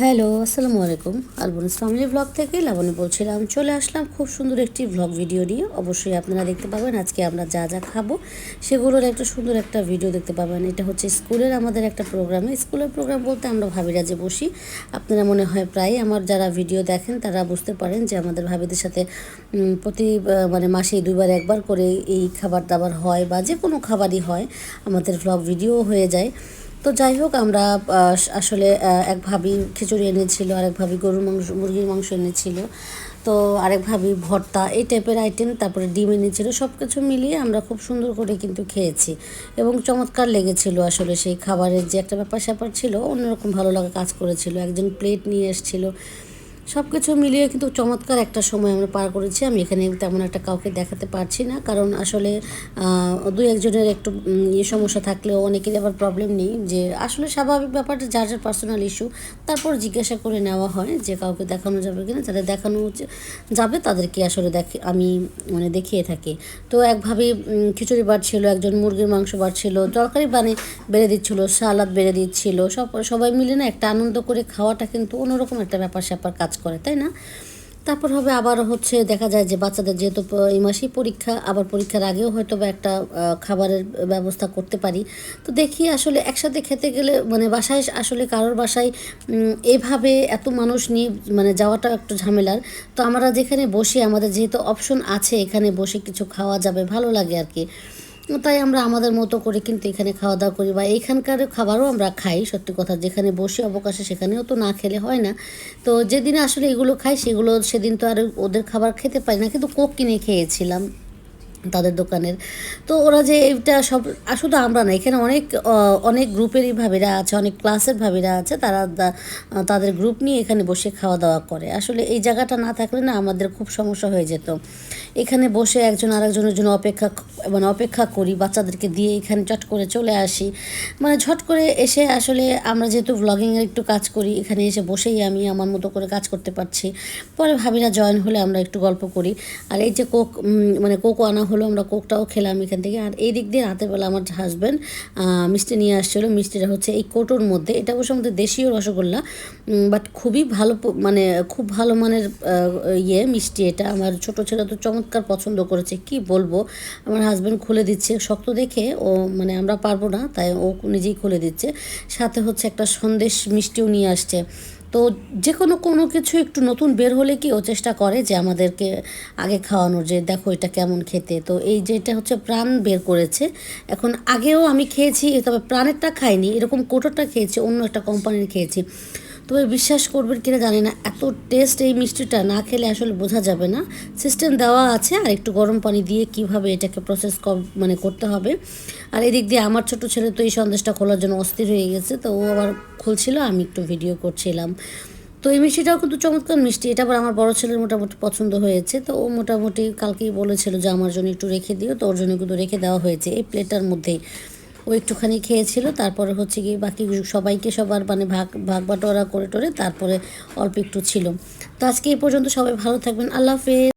Hello, আসসালামু আলাইকুম। আলবনিস family blog থেকে লাবণী বলছিলাম, চলে আসলাম খুব সুন্দর একটি ব্লগ ভিডিও নিয়ে। অবশ্যই আপনারা দেখতে পাবেন, আজকে আমরা যা যা খাব সেগুলোর একটা সুন্দর একটা ভিডিও দেখতে পাবেন। এটা হচ্ছে স্কুলের আমাদের একটা প্রোগ্রামে স্কুলের প্রোগ্রাম বলতে আমরা ভাবিরা যে বসি। আপনারা মনে হয় প্রায় আমার যারা ভিডিও দেখেন, তারা বুঝতে পারেন যে আমাদের ভাবিদের সাথে প্রতি মানে মাসে দুইবার, একবার করে এই খাবার দাবার হয় বা যে কোনো খাবারই হয়, আমাদের ব্লগ ভিডিও হয়ে যায়। তো যাই হোক, আমরা আসলে এক ভাবি খিচুড়ি এনেছিল, আরেক ভাবি গরুর মাংস, মুরগির মাংস এনেছিল। তো আরেক ভাবি ভর্তা, এই টাইপের আইটেম তারপরে ডিম এনেছিল সব কিছু মিলিয়ে আমরা খুব সুন্দর করে কিন্তু খেয়েছি। এবং চমৎকার লেগেছিল আসলে সেই খাবারের যে একটা ব্যাপার স্যাপার ছিল, অন্যরকম ভালো লাগা কাজ করেছিল। একজন প্লেট নিয়ে এসেছিল সব কিছু মিলিয়ে কিন্তু চমৎকার একটা সময় আমরা পার করেছি। আমি এখানে তেমন একটা কাউকে দেখাতে পারছি না। কারণ আসলে দু একজনের একটু ইয়ে সমস্যা থাকলেও অনেকেরই আবার প্রবলেম নেই যে, আসলে স্বাভাবিক ব্যাপারটা যার যার পার্সোনাল ইস্যু তারপর জিজ্ঞাসা করে নেওয়া হয় যে কাউকে দেখানো যাবে কিনা। যাদের দেখানো যাবে তাদেরকে আসলে দেখে, আমি মানে দেখিয়ে থাকি। তো একভাবে খিচুড়ি বাড়ছিল একজন মুরগির মাংস বাড়ছিল তরকারি বানে বেড়ে দিচ্ছিল, সালাদ বেড়ে দিচ্ছিল, সব, সবাই মিলে না একটা আনন্দ করে খাওয়াটা কিন্তু অন্যরকম একটা ব্যাপার স্যাপার কাজ করে, তাই না? তারপর হবে আবার হচ্ছে দেখা যায় যে বাচ্চাদের যেহেতু এই মাসেই পরীক্ষা, আবার পরীক্ষার আগেও হয়তো বা একটা খাবারের ব্যবস্থা করতে পারি। তো দেখি আসলে একসাথে খেতে গেলে মানে বাসায় আসলে কারোর বাসায় এভাবে এত মানুষ নিয়ে মানে যাওয়াটা একটু ঝামেলার। তো আমরা যেখানে বসি, আমাদের যেহেতু অপশন আছে, এখানে বসে কিছু খাওয়া যাবে, ভালো লাগে আর কি। তাই আমরা আমাদের মতো করে কিন্তু এখানে খাওয়া দাওয়া করি বা এইখানকার খাবারও আমরা খাই, সত্যি কথা। যেখানে বসে অবকাশে সেখানেও তো না খেলে হয় না। তো যেদিন আসলে এগুলো খাই, সেগুলো সেদিন তো আর ওদের খাবার খেতে পারি না। কিন্তু কোক কিনে খেয়েছিলাম। তাদের দোকানের। তো ওরা যে এটা সব শুধু আমরা না, এখানে অনেক অনেক গ্রুপেরই ভাবিরা আছে, অনেক ক্লাসের ভাবিরা আছে, তারা তাদের গ্রুপ নিয়ে এখানে বসে খাওয়া দাওয়া করে। আসলে এই জায়গাটা না থাকলে না আমাদের খুব সমস্যা হয়ে যেত। এখানে বসে একজন আরেকজনের জন্য অপেক্ষা মানে অপেক্ষা করি, বাচ্চাদেরকে দিয়ে এখানে চট করে চলে আসি। মানে ঝট করে এসে আসলে আমরা যেহেতু ব্লগিংয়ের একটু কাজ করি, এখানে এসে বসেই আমি আমার মতো করে কাজ করতে পারছি। পরে ভাবিরা জয়েন হলে আমরা একটু গল্প করি। আর এই যে কোক মানে কোকও আনা হলো আমরা কোকটাও খেলাম এখান থেকে। আর এই দিক দিয়ে রাতের বেলা আমার হাজব্যান্ড মিষ্টি নিয়ে আসছিল। মিষ্টিটা হচ্ছে এই কোটোর মধ্যে। এটা অবশ্য আমাদের দেশীয় রসগোল্লা বাট খুবই ভালো মানে খুব ভালো মানের ইয়ে মিষ্টি এটা। আমার ছোট ছেলে তো চমৎকার পছন্দ করেছে। কি বলব? আমার হাজব্যান্ড খুলে দিচ্ছে। শক্ত দেখে ও মানে আমরা পারব না, তাই ও নিজেই খুলে দিচ্ছে। সাথে হচ্ছে একটা সন্দেশ মিষ্টিও নিয়ে আসছে। তো যে কোনো কোনো কিছু একটু নতুন বের হলে কি ও চেষ্টা করে যে আমাদেরকে আগে খাওয়ানোর যে দেখো এটা কেমন খেতে? তো এই যেটা হচ্ছে প্রাণ বের করেছে। এখন আগেও আমি খেয়েছি, তবে প্রাণেরটা খাইনি, এরকম কোটোটা খেয়েছি, অন্য একটা কোম্পানির খেয়েছি। তবে বিশ্বাস করবেন কিনা জানি না, এত টেস্ট এই মিষ্টিটা না খেলে আসলে বোঝা যাবে না। সিস্টেম দেওয়া আছে, আর একটু গরম পানি দিয়ে কীভাবে এটাকে প্রসেস মানে করতে হবে। আর এদিক দিয়ে আমার ছোট ছেলে তো এই সন্দেশটা খোলার জন্য অস্থির হয়ে গেছে, তো ও আবার খুলছিল, আমি একটু ভিডিও করছিলাম। তো এই মিষ্টিটাও কিন্তু চমৎকার মিষ্টি, এটা আবার আমার বড় ছেলের মোটামুটি পছন্দ হয়েছে, তো ও মোটামুটি কালকেই বলেছিল যে আমার জন্য একটু রেখে দিও, তো ওর জন্য কিন্তু রেখে দেওয়া হয়েছে, এই প্লেটার মধ্যেই। ও একটুখানি খেয়েছিল, তারপরে হচ্ছে গিয়ে বাকি সবাইকে সবার মানে ভাগ ভাগ বাটোয়ারা করে টোরে তারপরে অল্প একটু ছিল। তো আজকে এই পর্যন্ত সবাই ভালো থাকবেন, আল্লাহ হাফেজ।